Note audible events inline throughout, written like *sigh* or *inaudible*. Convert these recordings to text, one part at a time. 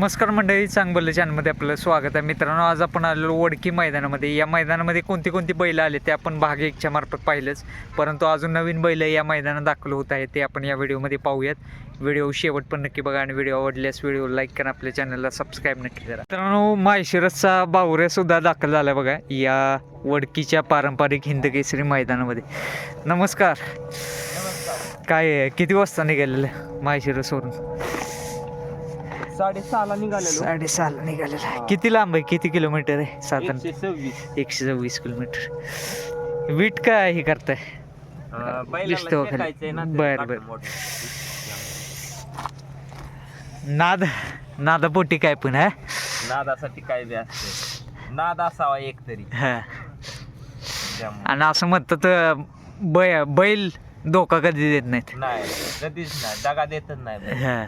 नमस्कार मंडळी चांगलं चॅनलमध्ये आपलं स्वागत आहे. मित्रांनो आज आपण आलेलो वडकी मैदानामध्ये. या मैदानामध्ये कोणती कोणती बैलं आले ते आपण भाग एकच्या मार्फत पाहिलंच. परंतु अजून नवीन बैलं या मैदानात दाखल होत आहे ते आपण या व्हिडिओमध्ये पाहूयात. व्हिडिओ शेवट पण नक्की बघा आणि व्हिडिओ आवडल्यास व्हिडिओ लाईक करा आपल्या चॅनलला सबस्क्राईब नक्की करा. मित्रांनो माहेशिरसचा बावऱ्यासुद्धा दाखल झाला बघा या वडकीच्या पारंपरिक हिंदकेसरी मैदानामध्ये. नमस्कार. काय आहे? किती वाजता निघालेलं माहेशिरसवरून साडेसहाला निघालेलो. साडेसहाला निघालेला आहे. किती लांब आहे? किती किलोमीटर आहे साधारण? एकशे सव्वीस एकशे सव्वीस किलोमीटर. वीट काय हे करताय? अं, बैलाला दिसतो खाली. शेकायचंय ना ते बर, बर. नाद नादापोटी काय पण हा? नादासाठी काय बी असते. नाद असावा एक तरी. हा. त्यामुळे. आणि असं म्हणतात बै बैल धोका कधी देत नाहीत? नाही कधीच नाही. दगा देतच नाही. बैल. हा.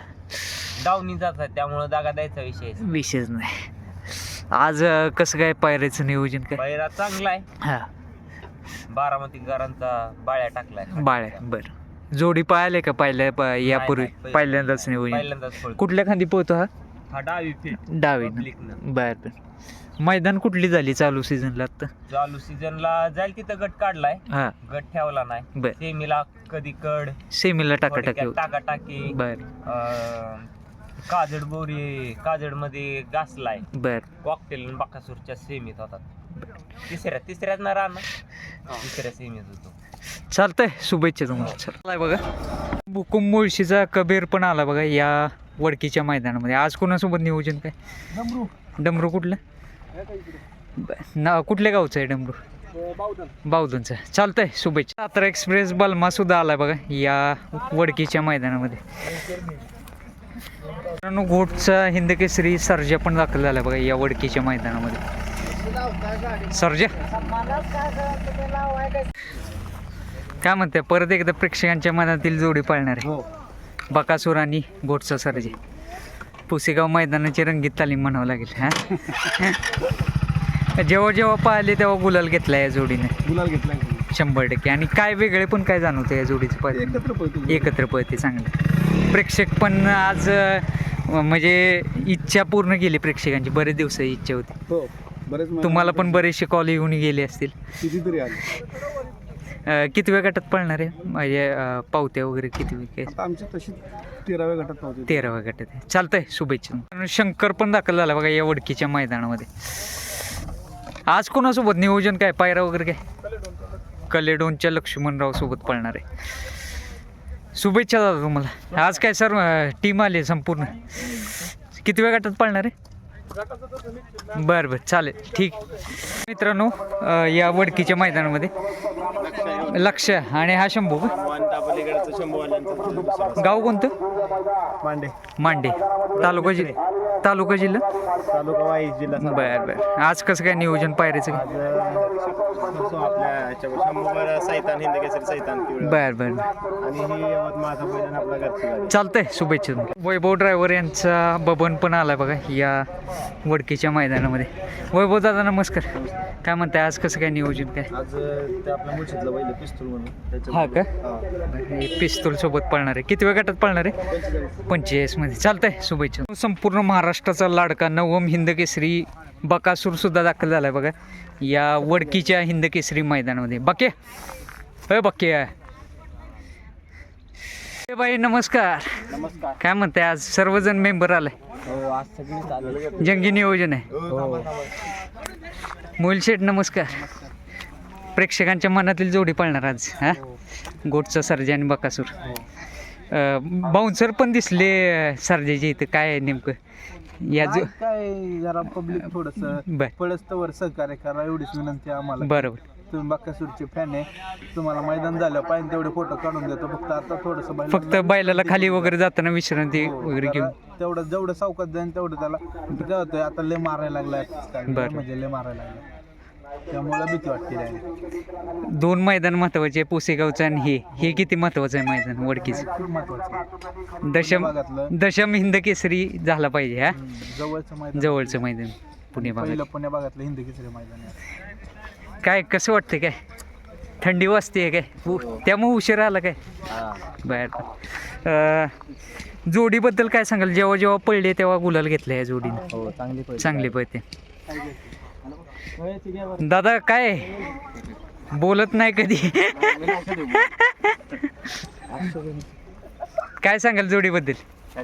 डाऊनी जातात त्यामुळे दगा द्यायचा विषय. विशेष नाही. आज अं, कसं काय पायऱ्याचं नियोजन काय? बैरा चांगला आहे. हा. बारामतीकरांचा बाळ्या टाकलाय. बाळ्या बरं. जोडी पाहिले का पहिल्या प- यापूर्वी? नाही, नाही. पहिल्यांदाच नियोजन. पहिल्यांदाच पळतो. कुठल्या खांदी पोहतो हा? हा डावी डावी पब्लिकनं. बर बर. मैदान कुठली झाली चालू सीझनला आता चालू सीझनला जाईल तिथं गट काढलाय. हा. गट ठेवला नाही. बर. सेमीला कधी कड सेमीला होती. टाका टाकी बर काजड बोरी काजडमध्ये घासलाय. बर. कॉकटेल आणि बाकासूरच्या सेमीत होतात. तिसऱ्या तिसऱ्यात ना राहणार तिसऱ्या सेमीत होतो. चालतंय शुभेच्छा तुम्हाला. चल आलाय बघा. बुकुम मुळशीचा कबीर पण आला बघा या वडकीच्या मैदानामध्ये. आज कोणासोबत नियोजन काय? डमरू. कुठलं? बर. ना कुठल्या गावचं आहे डमरू? बावधनचं. चालतंय शुभेच्छा. सातारा एक्सप्रेस बलमा सुद्धा आलाय बघा या वडकीच्या मैदानामध्ये. मित्रांनो घोटचा हिंदकेसरी सर्जा पण दाखल झाला बघा या वडकीच्या मैदानामध्ये. सर्जा? काय म्हणते परत एकदा प्रेक्षकांच्या मनातील जोडी पाळणार आहे. हो. बकासूर आणि गोटचा सर्जे. पुसेगाव मैदानाची रंगीत तालीम म्हणावं लागेल हा? *laughs* जेव्हा जेव्हा पाहिले तेव्हा गुलाल घेतला या जोडीने. गुलाल घेतला. शंभर टक्के. आणि काय वेगळे पण काय जाणवतं या जोडीचं पाहिजे एकत्र पळतो एकत्र पळते चांगलं. प्रेक्षक पण आज म्हणजे इच्छा पूर्ण केली प्रेक्षकांची. बरेच दिवस इच्छा होती. हो तुम्हाला पण बरेचसे कॉल येऊन गेले असतील. कितीतरी किती वेळ गटात पळणार आहे? म्हणजे पावत्या वगैरे किती वेळ काय तशी तेराव्या गटात तेराव्या गटात आहे. चालतंय शुभेच्छा शंकर पण दाखल झाला बघा या वडकीच्या मैदानामध्ये. आज कोणासोबत? नियोजन काय? पायरा वगैरे काय? कलेडोनच्या लक्ष्मणराव सोबत पळणार आहे. शुभेच्छा दादा तुम्हाला. आज काय सर टीम आली आहे संपूर्ण? किती वेळ गटात पळणार आहे? बरं बरं चालेल. ठीक. मित्रांनो या वडकीच्या मैदानामध्ये लक्ष आणि हा शंभू गाव कोणतं? मांडे. मांडे. तालुका जिल्हा तालुका जिल्हा? तालुका वाई जिल्हा. बर बर. आज कसं काय नियोजन आज आपल्या याच्यावर. शंभूवर सैतान हिंद केसरी सैतान बर बर. आणि ही आपला घरची गाडी. चालतंय शुभेच्छा तुम्हाला. वैभव ड्रायव्हर यांचा बबन पण आलाय बघा या वडकीच्या मैदानामध्ये. वैभव दादा नमस्कार. काय म्हणताय आज कसं काय नियोजन काय? आज ते आपल्या मुळशीतलं पहिलं पिस्तूल म्हणून. त्याच्या हा का? पिस्तूल सोबत पळणार आहे. किती वेळ गटात पळणार आहे? पंचेचाळीसमध्ये चालतंय शुभेच्छा. संपूर्ण महाराष्ट्राचा लाडका नवम हिंद केसरी बकासूर सुद्धा दाखल झालाय बघा. या वडकीच्या हिंद केसरी मैदानामध्ये. बके? अय बके. ए बाई नमस्कार. नमस्कार. काय म्हणताय आज सर्वजण मेंबर आलाय. हो जंगी नियोजन आहे. हो. मोलशेठ नमस्कार. प्रेक्षकांच्या मनातील जोडी पळणार आज हा? गोटचा सर्जा आणि बकासूर. बाउन्सर पण दिसले सर्जेचे इथं. काय आहे नेमकं? या जो काय जरा पब्लिक थोडस बर. पळस्तवर सहकार्य करा एवढीच विनंती आहे आम्हाला. बरोबर. तुम्ही बाकासूरचे फॅन आहे. तुम्हाला मैदान झालं पाहिजे तेवढे फोटो काढून देतो. फक्त आता थोडस फक्त बैलाला खाली वगैरे जाताना विश्रांती वगैरे घेऊन. तेवढं जेवढं चौकात जाईन तेवढं त्याला काय होतंय आता लय मारायला लागलाय. बरं. म्हणजे लय मारायला लागलाय. त्यामुळे भीती वाटते दोन मैदान महत्त्वाचे आहे, पुसेगावचं आणि हे. हे किती महत्वाचं आहे मैदान वडकीचं? खूप महत्वाचं दशम भागातलं दशम हिंद केसरी झाला पाहिजे हा? हम्म, जवळचं मैदान. जवळचं मैदान पुणे पहिलं भागात पुण्या भागातलं हिंदी मैदान आहे. काय कसं वाटतं काय? थंडी वाजते काय? उ- त्यामुळे उशीर आला काय? बर. अं, जोडीबद्दल काय सांगाल? जेव्हा जेव्हा पडले तेव्हा गुलाल घेतलं या जोडीने. हो चांगली चांगली पळते. दादा काय? बोलत नाही कधी. काय सांगाल जोडीबद्दल?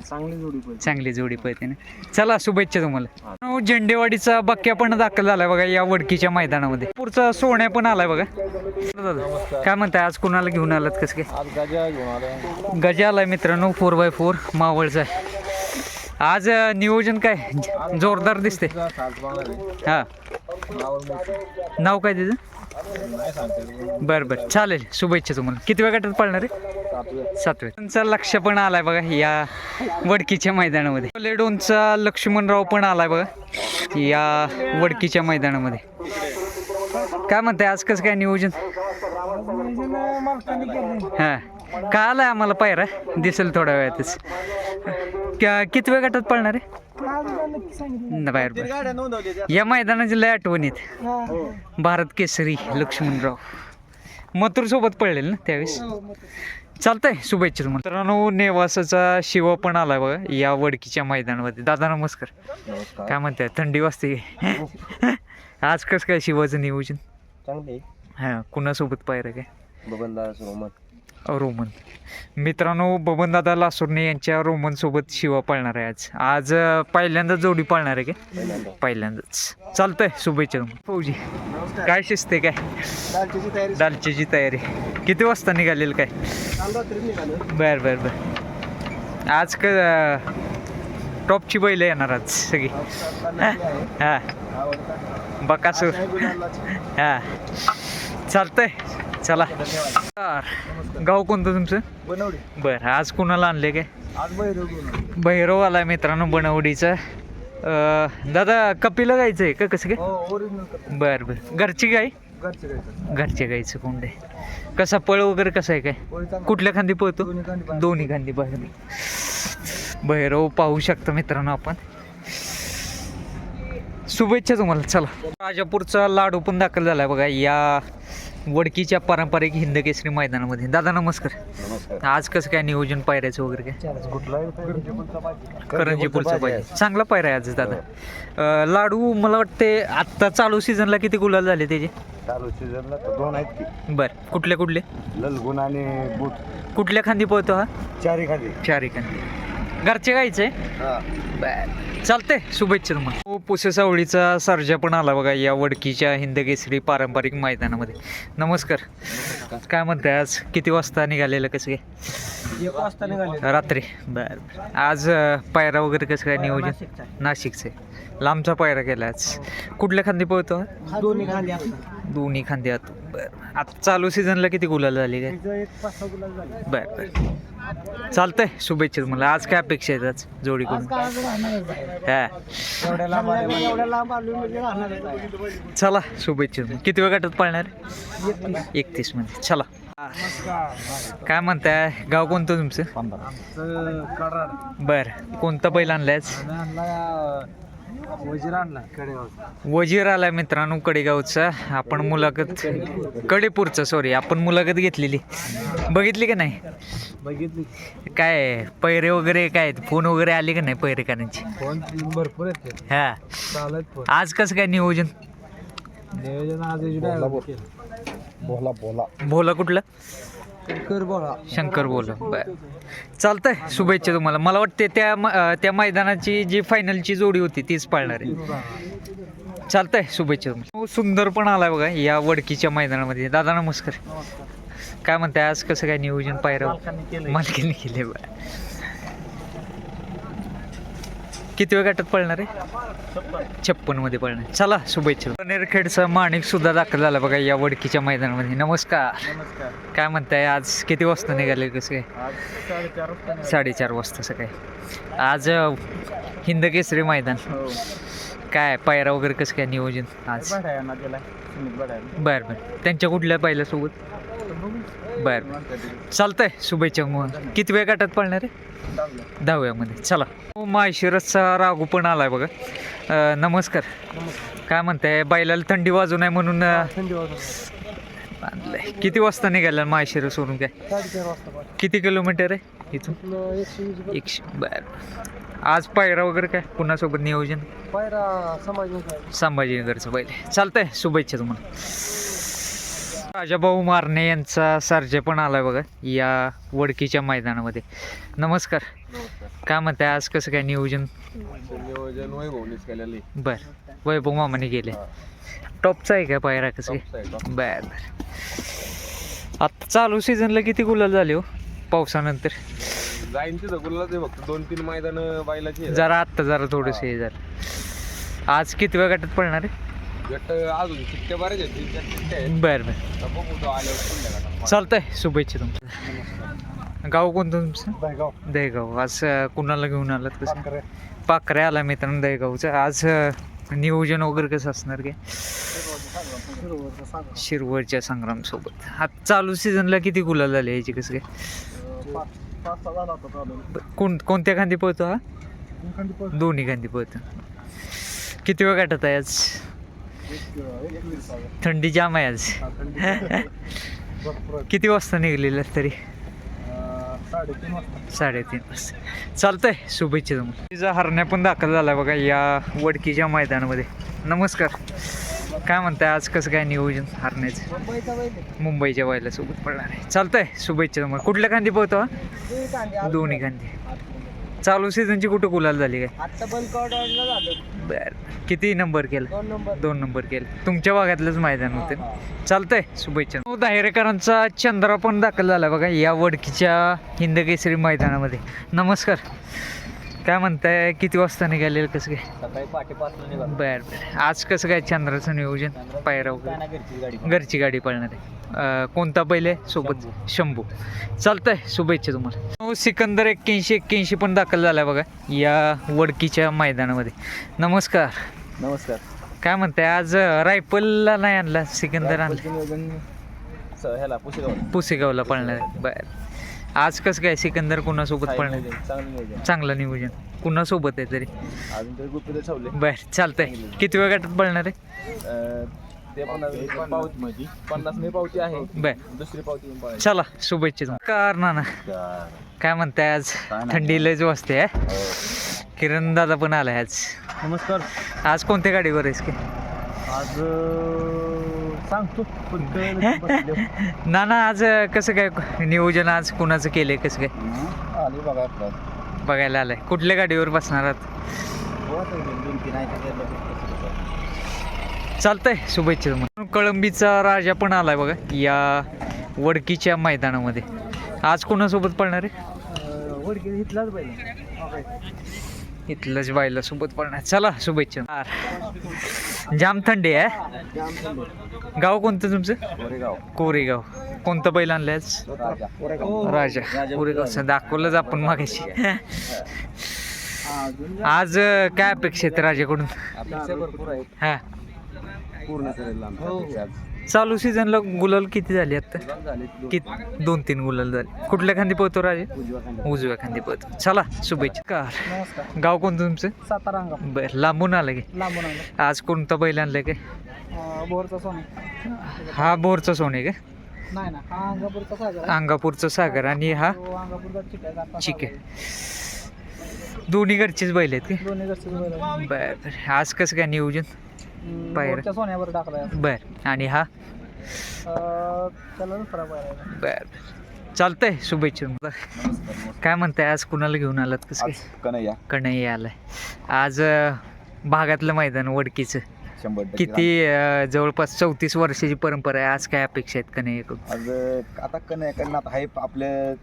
चांगली जोडी चांगली जोडी पळते ना. चला शुभेच्छा तुम्हाला. झेंडेवाडीचा बक्क्या पण दाखल झालाय बघा या वडकीच्या मैदानामध्ये. पुढचा सोन्या पण आलाय बघा. दादा काय म्हणताय? आज कुणाला घेऊन आलात कसं काय? गजा आलाय मित्रांनो फोर बाय फोर मावळचा. आज नियोजन काय? जोरदार दिसते हा. नाव काय त्याचं? बरं बरं. चालेल. शुभेच्छा तुम्हाला. किती वेळ गटात पळणार आहे? सातवे त्यांचा लक्ष पण आलाय बघा या वडकीच्या मैदानामध्ये. लेडोनचा लक्ष्मणराव पण आलाय बघा या वडकीच्या मैदानामध्ये. काय म्हणताय आज कसं काय नियोजन? हा. का आलाय आम्हाला पायरा? दिसेल थोड्या वेळातच. क्या- किती वेळ गटात पळणार आहे? न, बाहेर बाहेर. गाड्या नोंदवल्या या मैदानाची लय आठवणीत भारत केसरी लक्ष्मणराव. मथुर सोबत पडलेल ना त्यावेळेस? चालतंय शुभेच्छा तुम्हाला. मित्रांनो नेवासाचा शिव पण आलाय बघा या वडकीच्या मैदानामध्ये. दादा नमस्कार. काय म्हणताय? थंडी वाजते. आज कसं काय शिवाचं नियोजन? चांगली हां कुणासोबत पाहिलं काय? बबनदास रोमन. रोमन. मित्रांनो बबनदादा लासुर्णे यांच्या रोमन सोबत शिवा पाळणार आहे आज. आज पहिल्यांदा जोडी पाळणार आहे का? पहिल्यांदाच. चालतंय शुभेच्छा फौजी काय शिजते काय? दालचीची तयारी. किती वाजता निघालेल काय? बर बर बर. आज क टॉपची बैल येणार आज सगळी. हा. बकासूर. हा. चालतंय. चला. गाव कोणतं तुमचं? बनवली बरं आज कुणाला आणले काय? आज घेऊन भैरव आलाय मित्रांनो बनवडीचा. दादा कपिला गायचं आहे का? कसं काय? हो बरं बरं. घरची गाय? घरच्या गायचं कोंड. आहे कसा पळ वगैरे कसा आहे काय. कुठल्या खांदी पळतो? दोन्ही खांदी बाहेर. भैरव पाहू शकतो मित्रांनो आपण. शुभेच्छा तुम्हाला. चला. राजापूरचा लाडू पण दाखल झालाय बघा. या वडकीच्या पारंपरिक हिंद केसरी मैदानामध्ये. दादा नमस्कार. आज कसं काय नियोजन पायऱ्याचं वगैरे काय. करंजी पुलचं पाहिजे चांगला पायरा आहे आज दादा. अं, लाडू मला वाटते आत्ता चालू सीझनला किती गुलाल झाले त्याचे? चालू सीझनला दोन आहेत की. बर कुठले कुठले? ललगुण आणि बूट. कुठल्या खांदी पळतो हा? चारी खाली चारी खांदी. घरचे गायचे? बर. चालतंय शुभेच्छा तुम्हाला. हो, पुसे सावळीचा सर्जा पण आला बघा या वडकीच्या हिंदकेसरी पारंपरिक मैदानामध्ये. नमस्कार. काय म्हणताय आज? किती वाजता निघालेलं कसं काय? एक वाजता निघाले रात्री. बर. आज पायरा वगैरे कसं काय नियोजन? नाशिकचे लांबचा पायरा केला आज. कुठल्या खांदी पळतो? हा? दोन्ही असतात दोन्ही खांदी आत बर आता चालू सीझनला किती गुलाल झाली काय? बर बर. चालतंय शुभेच्छा तुम्हाला. आज काय अपेक्षा आहेत आज जोडीकडून? हा. म्हणजे आहे. चला शुभेच्छा तुम्हाला. किती वेळ गटात पाळणार? एकतीस. मध्ये चला. काय म्हणताय? गाव कोणतं तुमचं? बर. कोणता बैल आणलाय आज? वजीर आलाय मित्रांनो कडेगावचा. आपण मुलाखत कडेपूरचा सॉरी आपण मुलाखत घेतलेली. बघितली का नाही? बघितली. काय पैरे वगैरे काय फोन वगैरे आले का नाही पैरेकरांची? फोन भरपूर हा. आज कसं काय नियोजन? नियोजन आज बोला बोला. भोला कुठलं? कर बोला. शंकर बोला. बर. चालतंय. शुभेच्छा तुम्हाला. मला वाटते त्या म- अं, त्या मैदानाची जी फायनलची जोडी होती तीच पाळणार आहे. चालतंय. शुभेच्छा तुम्हाला. हो, सुंदर पण आलाय बघा या वडकीच्या मैदानामध्ये. दादा नमस्कार. काय म्हणताय? आज कसं काय नियोजन पायरा मालकीने केले बा किती वेळ गटात पळणार आहे? छप्पनमध्ये पळणार चला शुभेच्छा. नेरखेडचा माणिक सुद्धा दाखल झाला बघा या वडकीच्या मैदानामध्ये. नमस्कार. काय म्हणताय आज किती वाजता निघाले कसं काय? साडेचार वाजता सकाळी आज हिंद केसरी मैदान. हो. काय पायरा वगैरे कसं काय नियोजन आज? बर बर त्यांच्या कुठल्या पहिल्यासोबत बर. चालतंय शुभेच्छा मग किती वेळ गटात पळणार आहे? दहाव्यामध्ये चला. हो, माळशिरसचा राघू पण आलाय बघा. नमस्कार. काय म्हणताय? बैलाला थंडी वाजू नये म्हणून बांधलंय. किती वाजता निघाला माहेशिरा सोडून काय? किती किलोमीटर आहे इथून? एकशे बर. आज पायरा वगैरे काय? पुन्हासोबत नियोजन? पायरा समाज संभाजीनगरचं पहिले चालतंय शुभेच्छा तुम्हाला. राजाभाऊ मारणे यांचा सर्जा पण आलाय बघा या वडकीच्या मैदानामध्ये. नमस्कार. काय म्हणताय आज कसं काय नियोजन? नियोजन वैभवनीच केलेलं आहे. बर. वैभव मामाने गेले टॉपचा आहे का पायरा कसं काय top. बर बर. आता चालू सीझनला किती गुलाल झाले हो पावसानंतर? जाईन तिथं गुलाला ते फक्त दोन तीन मैदान बायलाची. जरा आत्ता जरा थोडंसं हे. झालं. आज किती वेळ गटात पडणार आहे? गट अजून चिठ्ठ्या बऱ्याच आहेत तीन चार चिठ्ठ्या आहेत बरं बरं आता बघू तो आल्यावर पुढल्या गटात. चालतंय शुभेच्छा तुमचं गाव कोणतं तुमचं दहेगाव. दहेगाव आज अं, कुणाला घेऊन आलात कसं. पाखरे आला मित्रांनो दहेगावचं आज अं, नियोजन वगैरे कसं असणार काय शिरोवरचं सांगा. शिरवळच्या संग्राम सोबत आता चालू सीझनला किती गुलाल झाले याची कसं काय अं, पाच पाच सहा झाला होता चालू. ब- कोण कोणत्या खांदी पळतो हा दोन्ही खांदी पळतो किती वेळ गाठत आहे आज. थंडी जाम आहे आज. हा. किती वाजता निघलेलं तरी? साडेतीन वाजता. चालतंय शुभेच्छा तुम्हाला. तिचा हरण्या पण दाखल झाला बघा या वडकीच्या मैदानामध्ये. नमस्कार. काय म्हणताय आज कसं काय नियोजन हरण्याचं. मुंबईच्या वायला सोबत पडणार आहे. चालतंय शुभेच्छा तुम्हाला. कुठल्या खांदी पोहतो दोन्ही खांदी चालू सीझनची कुठं गुलाल झाली काय? बर. किती नंबर केला? दोन नंबर दोन नंबर केलं. तुमच्या भागातलंच मैदान होतं. चालतंय. शुभेच्छा. हो, दाहेरेकरांचा चंद्रा पण दाखल झाला बघा या वडकीच्या हिंदकेसरी मैदानामध्ये. नमस्कार. काय म्हणताय? किती वाजता निघालेलं कसं काय? सकाळी पहाटे पाचला निघालो. बर बर. आज कसं काय चंद्राचं नियोजन? पायरा वगैरे? घरची गाडी घरची गाडी पळणार आहे. अं, कोणता पहिले सोबत शंभू. चालतंय शुभेच्छा तुम्हाला. हो, सिकंदर एक्क्याऐंशी एक्क्याऐंशी पण दाखल झाला बघा या वडकीच्या मैदानामध्ये. नमस्कार. नमस्कार. काय म्हणताय? आज अं, रायफलला नाही आणला सिकंदर आणला? नियोजन स- ह्याला पुसेगाव पुसेगावला पळणार आहे. बर. आज कसं काय सिकंदर कुणासोबत पळणार? चांगलं नियोजन. चांगलं नियोजन. कुणासोबत आहे तरी? अजून तरी गुपित ठेवले. बर चालतंय. किती वेळ गाठात पळणार आहे? ते पण पावती माझी पन्नास मी पावती आहे. बर. दुसरी पावती पण पाहिजे चला शुभेच्छा कार नाना? काय म्हणताय आज? थंडी लयच वाजते हा? किरण दादा पण आलाय आज. नमस्कार. आज कोणत्या गाडीवर आहेस की? आज सांगतो पण कळलं की बसल्यावर. नाना आज अं, कसं काय नियोजन आज कुणाचं केलंय कसं काय? आली बघा आपला. बघायला आलंय. कुठल्या गाडीवर बसणार आहात? दोन तीन चालतंय शुभेच्छा तुम्हाला. कळंबीचा राजा पण आलाय बघा या वडकीच्या मैदानामध्ये. आज कोणासोबत पळणार आहे? वडकी इथलाच बायला सोबत पळणार. चला शुभेच्छा. जाम थंडी आहे. गाव कोणतं तुमचं? कोरेगाव. कोरेगाव. कोणतं बैल आणलंय आज? राजा. कोरेगावचं दाखवलंच आपण मागाशी आज अं, काय अपेक्षा आहेत राजाकडून? अपेक्षा भरपूर आहेत. हा. पूर्ण करेल आमच्या अपेक्षा आज. चालू सीझनला गुलाल किती झाले आता? झाले किती दोन तीन गुलाल झाले. कुठल्या खांदी पोहतो राजा? उजव्या खांद्यावर. उजव्या खांदी पोहतो चला शुभेच्छा. कार नमस्कार. गाव कोणतं तुमचं? बर लांबून आलं की. लांबून आलं. आज कोणता बैल आणलाय काय? बोरचा सोना. हा बोरचा सोने का? नाही ना हा अंगापूरचा सागर आहे. अंगापूरचा सागर आणि हा? अंगापूरचा सागर आहे. दोन्ही घरचेच बैल आहेत का? दोन्ही घरचे बैल आहेत. बर बर. आज कसं काय नियोजन? हम्म. बोरच्या सोन्यावर टाकलाय बर. आणि हा? अं, त्याला दुसरा बैल आहे. बर. चालतंय शुभेच्छा काय म्हणताय आज कुणाला घेऊन आलात? कसं काय? कन्हैया. कणई आलाय. आज अं, भागातलं मैदान वडकीचं. शंभर टक्के किती अं, जवळपास चौतीस वर्षाची परंपरा आहे. आज काय अपेक्षा आहेत कन्हैयाकडून आज आता कन्हैया आता आहे आपलं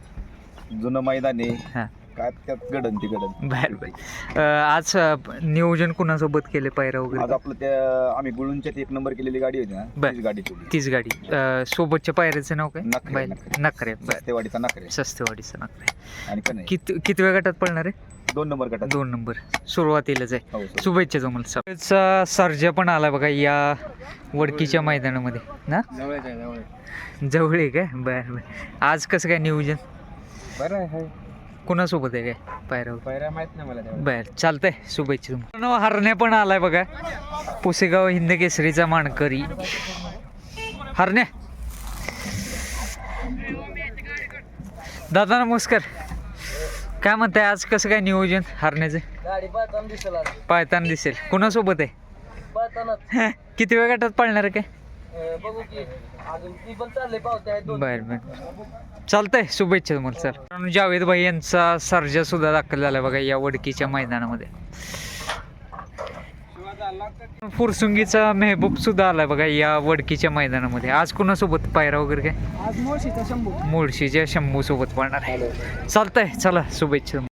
जुनं मैदान आहे. हां. काय त्यात ती गडन बर बर. अं, आज अं, नियोजन कुणासोबत केले पायरा आज वगैरे आपलं त्या आम्ही गुळूंच्यात एक नंबर केलेली गाडी होती ना बर. तीच गाडी तीच गाडी. अं, सोबतच्या पायऱ्याचं नाव काय? नखरे, बैल नखरे. नखरे बर. सस्तेवाडीचा नखरे. सस्तेवाडीचं नखरे. आणि कन्हैया किती किती वेळ गटात पळणार आहे? दोन नंबर गटात. दोन नंबर. सुरुवातीलाच आहे. हो सर. शुभेच्छा तुम्हाला सगळ्याचा सर्जा पण आला बघा या वडकीच्या मैदानामध्ये ना? जवळच आहे जवळ जवळ आहे काय? बर बर. आज कसं काय नियोजन? बरं आहे. कुणासोबत आहे काय? पायराव पायरा माहीत नाही मला बर चालतंय. शुभेच्छा तुम्हाला. हरण्या पण आलाय बघा. पुसेगाव हिंद केसरीचा मानकरी. हरण्या. दादा नमस्कार. काय म्हणताय? आज कसं काय नियोजन हरण्याचं? पायताना पाहताना दिसेल कुणासोबत आहे? किती वेळ गटात पाळणार आहे काय? बघू की अजून ती पण चालले पावते आहेत बर बर. चालतंय शुभेच्छा तुम्हाला सर जावेद भाई यांचा सर्जा सुद्धा दाखल झाला बघा या वडकीच्या मैदानामध्ये. फुरसुंगीचा मेहबूब सुद्धा आलाय बघा या वडकीच्या मैदानामध्ये. आज कुणासोबत? पायरा वगैरे काय? आज मोशीचा शंभू. मुळशीच्या शंभू सोबत पळणार आहे. चालतंय चला शुभेच्छा